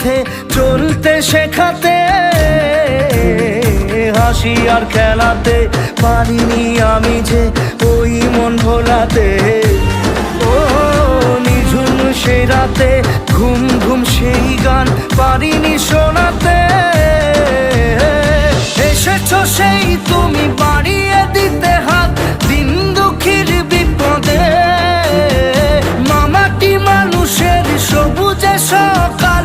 পথে চলতে শেখাতে, হাসি আর খেলাতে পারিনি আমি যে ওই মন ভোলাতে। ও নিঝুম সেই রাতে, ঘুম ঘুম সেই গান পারিনি শোনাতে। এসেছ সেই তুমি বাড়িয়ে দিতে হাত, দিন দুঃখীর বিপদে। মামাটি মানুষের সবুজে সকাল